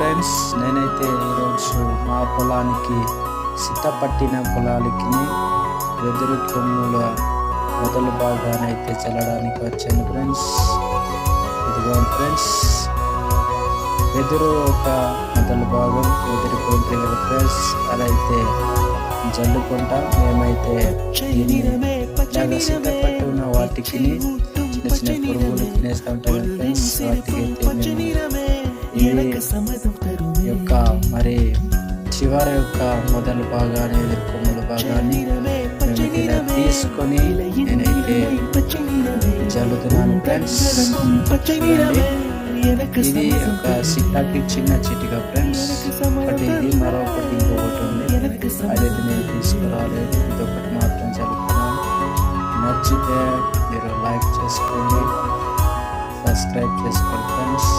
Friends నేనైతే ఈరోజు మా పొలానికి సిద్ధపట్టిన పొలాలకి వెదురు కొమ్ముల మొదలు భాగానైతే చల్లడానికి వచ్చాను ఫ్రెండ్స్. ఇదిగో ఫ్రెండ్స్ వెదురు ఒక మొదలు భాగం వెదిరిపోయింది కదా ఫ్రెండ్స్. అదైతే చల్లుకుంటా మేమైతే సిద్ధపట్టి ఉన్న వాటికి చిన్న చిన్న పురుగులు తినేస్తూ ఉంటాయి ఫ్రెండ్స్. వాటికి అయితే యొక్క మరి చివరి యొక్క మొదలు భాగాన్ని ఎదుర్కొమ్మల భాగాన్ని మేము ఇలా తీసుకొని నేనైతే జల్లుతున్నాను ఫ్రెండ్స్. ఇది ఒక సిట్టాకి చిన్న చిటిక ఫ్రెండ్స్. ఒకటి ఇది మరొకటి ఇంకొకటి ఉంది. అదైతే నేను తీసుకురాలేదు ఇది ఒకటి మాత్రం చదువుకున్నాను నచ్చితే మీరు లైక్ చేసుకోండి. సబ్స్క్రైబ్ చేసుకోండి ఫ్రెండ్స్.